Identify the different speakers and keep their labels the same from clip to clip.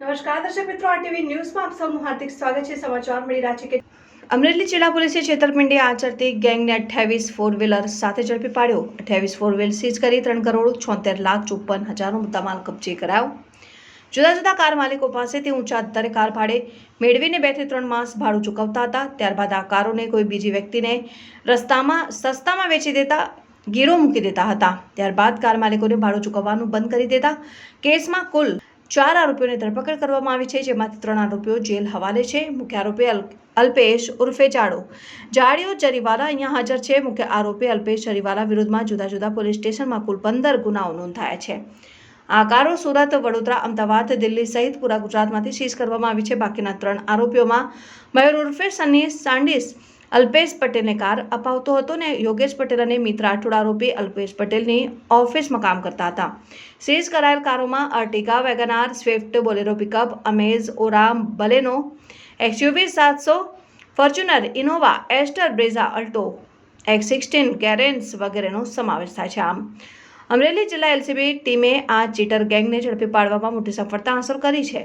Speaker 1: નમસ્કાર, દર્શક મિત્રો આરટીવી ન્યૂઝમાં આપ સૌનું હાર્દિક સ્વાગત છે. સમાચાર મળી રહ્યા છે કે અમરેલી જિલ્લા પોલીસે છેતરપિંડી આચરતી ગેંગને અઠ્યાવીસ ફોર વ્હીલર સાથે ઝડપી પાડ્યો. અઠ્યાવીસ ફોર વ્હીલ સીઝ કરી ત્રણ કરોડ છોતેર લાખ ચોપન હજારનો મુદ્દામાલ કબજે કરાયો. જુદા જુદા કાર માલિકો પાસેથી ઊંચા દરે કાર ભાડે મેળવીને બેથી ત્રણ માસ ભાડું ચૂકવતા હતા. ત્યારબાદ આ કારોને કોઈ બીજી વ્યક્તિને રસ્તામાં, સસ્તામાં વેચી દેતા, ગીરો મૂકી દેતા હતા. ત્યારબાદ કાર માલિકોને ભાડું ચૂકવવાનું બંધ કરી દેતા. કેસમાં કુલ ચાર આરોપીઓની ધરપકડ કરવામાં આવી છે, જેમાંથી ત્રણ આરોપીઓ જેલ હવાલે છે. મુખ્ય આરોપી અલ્પેશ ઉર્ફે જાડો. જાડિયો જરીવાલા અહીંયા હાજર છે. મુખ્ય આરોપી અલ્પેશ જરીવાલા વિરુદ્ધમાં જુદા જુદા પોલીસ સ્ટેશનમાં કુલ પંદર ગુનાઓ નોંધાયા છે. આ કારો સુરત, વડોદરા, અમદાવાદ, દિલ્હી સહિત પૂરા ગુજરાતમાંથી સીઝ કરવામાં આવી છે. બાકીના ત્રણ આરોપીઓમાં મયુર ઉર્ફે સની સાંડિસ અલ્પેશ પટેલને કાર અપાવતો હતો ને યોગેશ પટેલ અને મિત્ર આઠોડ આરોપી અલ્પેશ પટેલની ઓફિસમાં કામ કરતા હતા. સીઝ કરાયેલ કારોમાં Ertiga, WagonR, Swift, Bolero pickup, Amaze Aura Baleno, XUV સાતસો, Fortuner, Innova, Astor, Brezza, Alto, X sixteen, Carens વગેરેનો સમાવેશ થાય છે આમ. અમરેલી જિલ્લા એલસીબી ટીમે આ ચીટર ગેંગને ઝડપી પાડવામાં મોટી સફળતા હાંસલ કરી છે.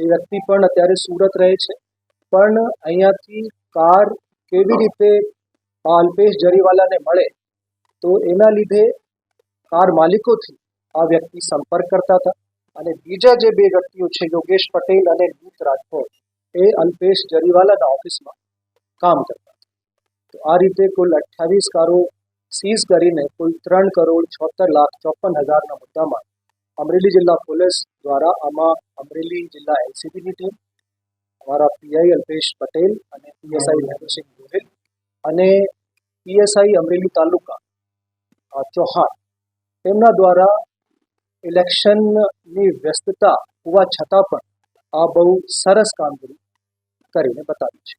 Speaker 2: એ વ્યક્તિ પણ અત્યારે સુરત રહે છે. પણ અહીંયાથી કાર કેવી રીતે અલ્પેશ જરીવાલાને મળે તો એના લીધે કાર માલિકોથી આ વ્યક્તિ સંપર્ક કરતા હતા. અને બીજા જે બે વ્યક્તિઓ છે, યોગેશ પટેલ અને નીત રાઠોડ એ અલ્પેશ જરીવાલાના ઓફિસમાં કામ કરતા તો આ રીતે કુલ અઠ્ઠાવીસ કારો સીઝ કરીને કુલ ત્રણ કરોડ છોતેર લાખ ચોપન હજારના મુદ્દામાં અમરેલી જિલ્લા પોલીસ દ્વારા આમાં અમરેલી જિલ્લા એલસીબીની ટીમ, અમારા પીઆઈ અલ્પેશ પટેલ અને પીએસઆઈ મહેન્દ્રસિંહ ગોહિલ અને પીએસઆઈ અમરેલી તાલુકા ચૌહાણ, તેમના દ્વારા ઇલેક્શનની વ્યસ્તતા હોવા છતાં પણ આ બહુ સરસ કામગીરી કરીને બતાવી છે.